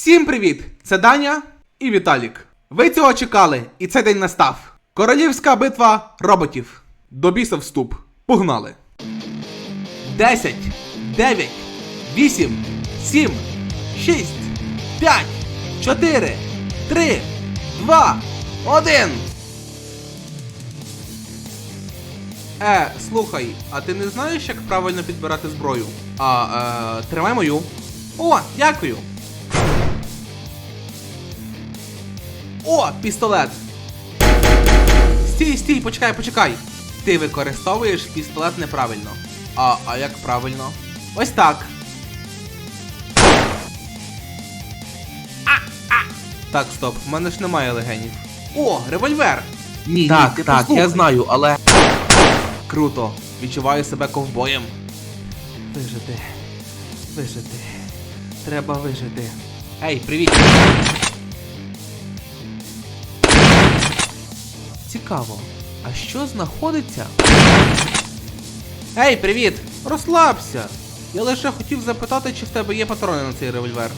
Всім привіт! Це Даня і Віталік. Ви цього чекали, і цей день настав. Королівська битва роботів. До біса вступ. Погнали. 10, 9, 8, 7, 6, 5, 4, 3, 2, 1. Е, слухай, а ти не знаєш, як правильно підбирати зброю? А, е, тримай мою. О, дякую. О, пістолет. Стій, стій, почекай, почекай. Ти використовуєш пістолет неправильно. А, а як правильно? Ось так. А, а. Так, стоп, в мене ж немає легенів. О, револьвер! Ні, Так, ні, так, я знаю, але. Круто. Відчуваю себе ковбоєм. Вижити. Вижити. Треба вижити. Ей, привіт. Цікаво. А що знаходиться? Ей, привіт! Розслабся! Я лише хотів запитати, чи в тебе є патрони на цей револьвер.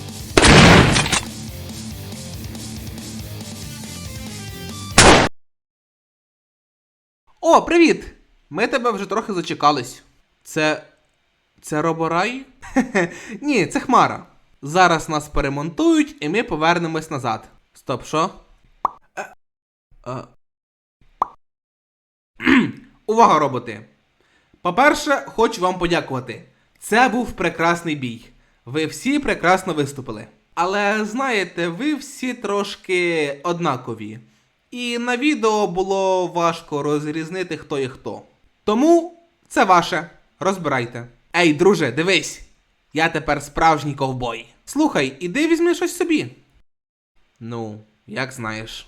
О, привіт! Ми тебе вже трохи зачекались. Це. Це роборай? Ні, це хмара. Зараз нас перемонтують і ми повернемось назад. Стоп, що? Увага, роботи! По-перше, хочу вам подякувати. Це був прекрасний бій. Ви всі прекрасно виступили. Але знаєте, ви всі трошки однакові. І на відео було важко розрізнити, хто є хто. Тому це ваше. Розбирайте. Ей, друже, дивись! Я тепер справжній ковбой. Слухай, іди візьми щось собі. Ну, як знаєш.